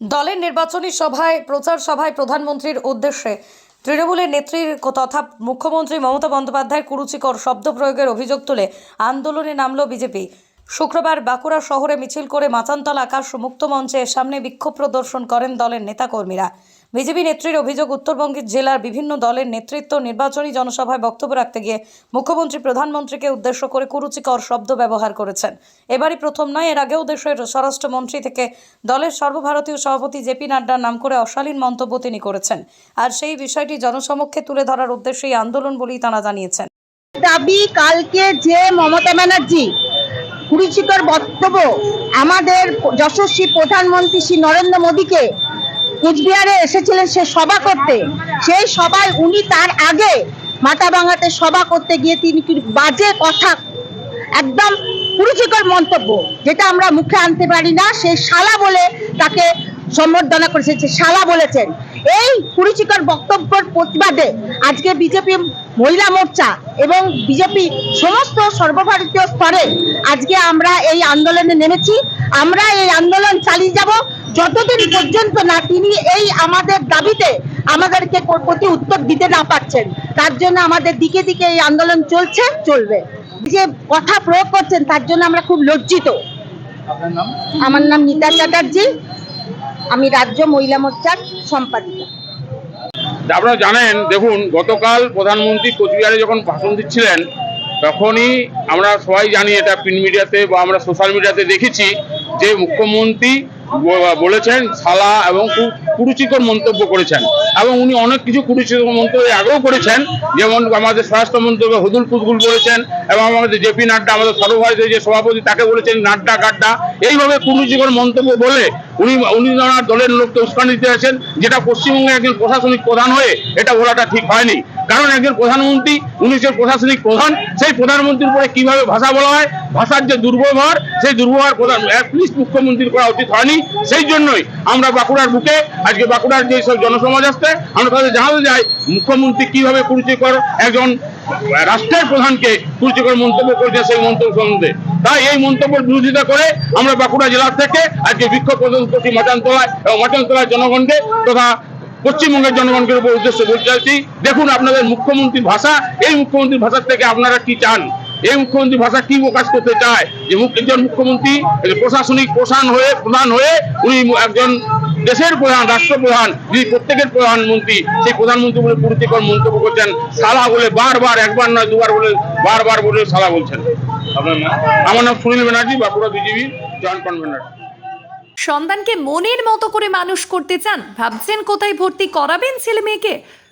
দলের নির্বাচনী সভায়, প্রচার সভায় প্রধানমন্ত্রীর উদ্দেশ্যে তৃণমূলের নেত্রীর তথা মুখ্যমন্ত্রী মমতা বন্দ্যোপাধ্যায়ের কুরুচিকর শব্দ প্রয়োগের অভিযোগ তুলে আন্দোলনে নামল বিজেপি। শুক্রবার বাঁকুড়া শহরে মিছিল করে মাচানতলা আকাশ মুক্ত মঞ্চের সামনে বিক্ষোভ প্রদর্শন করেন দলের নেতাকর্মীরা। বিজেপি নেত্রীর অভিযোগ উত্তরবঙ্গের জেলার বিভিন্ন দলের নেতৃত্ব নির্বাচনী জনসভায় বক্তব্য রাখতে গিয়ে মুখ্যমন্ত্রী, প্রধানমন্ত্রীকে উদ্দেশ্য করে কুরুচিকর শব্দ ব্যবহার করেছেন। এবারই প্রথম নয়, এর আগেও দেশের স্বরাষ্ট্রমন্ত্রী থেকে দলের সর্বভারতীয় সভাপতি জেপি নাড্ডার নাম করে অশালীন মন্তব্য তিনি করেছেন। আর সেই বিষয়টি জনসমক্ষে তুলে ধরার উদ্দেশ্যে এই আন্দোলন বলেই তাঁরা জানিয়েছেন। দাবি কালকে যে মমতা ব্যানার্জি কুরুচিকর বক্তব্য আমাদের যশস্বী প্রধানমন্ত্রী শ্রী নরেন্দ্র মোদীকে কুচবিহারে এসেছিলেন সে সভা করতে। সেই সভায় উনি তার আগে মাথাভাঙাতে সভা করতে গিয়ে তিনি বাজে কথা, একদম কুরুচিকর মন্তব্য, যেটা আমরা মুখে আনতে পারি না, সে শালা বলে তাকে সম্বর্ধনা করেছে যে শালা বলেছেন। এই কুরুচিকর বক্তব্যের প্রতিবাদে আজকে বিজেপি মহিলা মোর্চা এবং বিজেপি সমস্ত সর্বভারতীয় স্তরে আজকে আমরা এই আন্দোলনে নেমেছি। আমরা এই আন্দোলন চালিয়ে যাব। যতদিন পর্যন্ত না তিনি এই আমাদের দাবিতে আমাদেরকে প্রতি উত্তর দিতে না পারছেন তার জন্য আমাদের দিকে দিকে এই আন্দোলন চলছে চলবে। যে কথা প্রয়োগ করছেন তার জন্য আমরা খুব লজ্জিত। আমার নাম নিতা চ্যাটার্জি। আমি রাজ্য মহিলা মোর্চার সম্পাদিকা। আপনারা জানেন দেখুন গতকাল প্রধানমন্ত্রী কোচবিহারে যখন ভাষণ দিচ্ছিলেন তখনই আমরা সবাই জানি এটা প্রিন্ট মিডিয়াতে বা আমরা সোশ্যাল মিডিয়াতে দেখেছি যে মুখ্যমন্ত্রী বলেছেন সালা এবং কুরুচিকর মন্তব্য করেছেন। এবং উনি অনেক কিছু কুরুচিকর মন্তব্য আগেও করেছেন, যেমন আমাদের স্বরাষ্ট্রমন্ত্রী হুদুল ফুদগুল বলেছেন, এবং আমাদের জেপি নাড্ডা, আমাদের সর্বভারতীয় যে সভাপতি, তাকে বলেছেন নাড্ডা, গাড্ডা। এইভাবে কুরুচিকর মন্তব্য বলে উনি উনি ওনার দলের লোককে উস্কানি দিতে আছেন যেটা পশ্চিমবঙ্গে একজন প্রশাসনিক প্রধান হয়ে এটা বলাটা ঠিক হয়নি। কারণ একজন প্রধানমন্ত্রী, উনি যে প্রশাসনিক প্রধান, সেই প্রধানমন্ত্রীর উপরে কীভাবে ভাষা বলা হয় ভাষার যে দুর্ব্যবহার, সেই দুর্ব্যবহার প্রধান প্লিজ মুখ্যমন্ত্রীর করা উচিত হয়নি। সেই জন্যই আমরা বাঁকুড়ার বুকে, আজকে বাঁকুড়ার যে সব জনসমাজ আসছে, আমরা তাদের জানাতে যাই মুখ্যমন্ত্রী কীভাবে কুরুচিকর একজন রাষ্ট্রের প্রধানকে কুরুচিকর মন্তব্য করেছে সেই মন্তব্য সম্বন্ধে। তাই এই মন্তব্যের বিরোধিতা করে আমরা বাঁকুড়া জেলার থেকে আজকে বিক্ষোভ প্রদর্শন করছি মাচানতলায় এবং মাচানতলার জনগণকে তথা পশ্চিমবঙ্গের জনগণকে উপর উদ্দেশ্য বলতে চাইছি, দেখুন আপনাদের মুখ্যমন্ত্রীর ভাষা, এই মুখ্যমন্ত্রীর ভাষার থেকে আপনারা কি চান? এই মুখ্যমন্ত্রী ভাষা কি প্রকাশ করতে চায়? যে একজন মুখ্যমন্ত্রী প্রশাসনিক প্রধান হয়ে প্রধান হয়ে উনি একজন দেশের প্রধান, রাষ্ট্রপ্রধান, যিনি প্রত্যেকের প্রধানমন্ত্রী, সেই প্রধানমন্ত্রী বলে পরিচিকর মন্তব্য করছেন। সালা বলে বারবার, একবার নয়, দুবার বলে, বারবার বলে সালা বলছেন। আমার নাম সুনীল ব্যানার্জি, বাঁকুড়া বিজেপির জয়েন্ট কনভেনার সন্তানকে মনের মতো করে মানুষ করতে চান? ভাবছেন কোথায় ভর্তি করাবেন ছেলে মেয়েকে